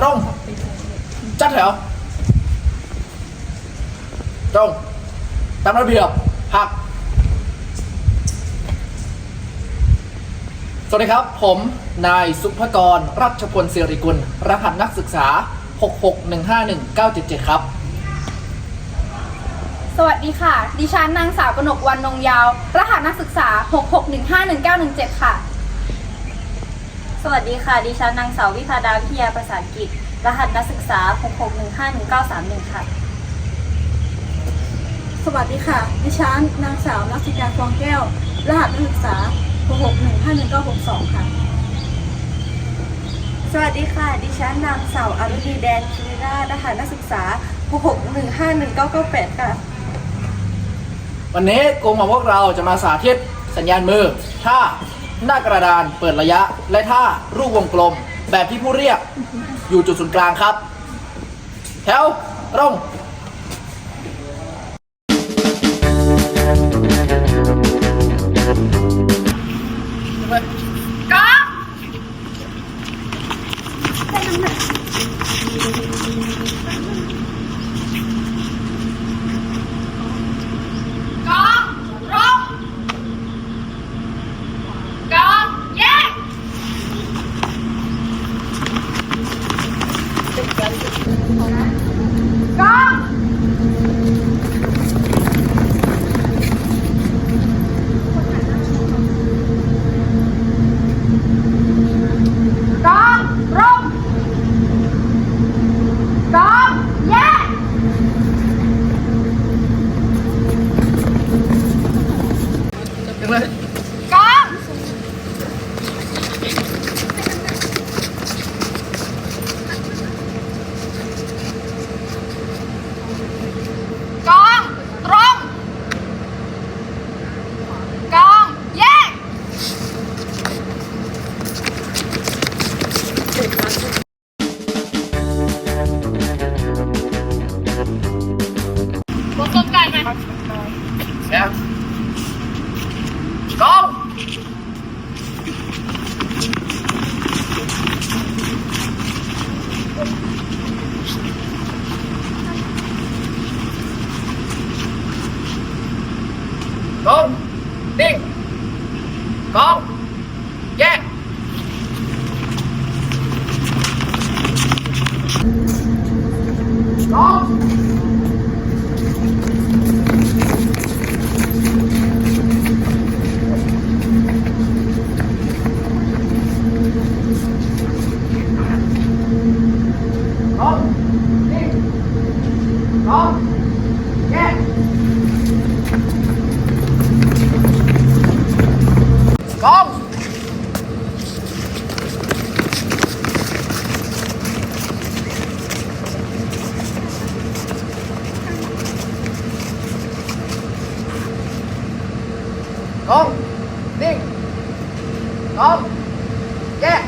ตรง จัดแถว ตรง ตามระเบียบหัก สวัสดีครับ ผม นายสุภกร รัชพลศิริกุล รหัสนักศึกษา 6615197ครับ สวัสดีค่ะ ดิฉันนางสาวกนกวันนงยาว รหัสนักศึกษา 6615197ค่ะ สวัสดีค่ะ ดิฉันนางสาววิพาดาวิทยาประสานกิจรหัสนักศึกษา 66151931 ค่ะ สวัสดีค่ะ ดิฉันนางสาวนักศึกษาฟองแก้ว รหัสนักศึกษา 6615162 ค่ะ สวัสดีค่ะ ดิฉันนางสาวอรุณีแดนคิริรารหัสนักศึกษา 6615198 ค่ะ วันนี้กลุ่มของพวกเราจะมาสาธิตสัญญาณมือท่า หน้ากระดานเปิดระยะ และท่ารูปวงกลม แบบที่ผู้เรียกอยู่จุดศูนย์กลางครับ แถวตรงก กองนิ่งกอ งแยกก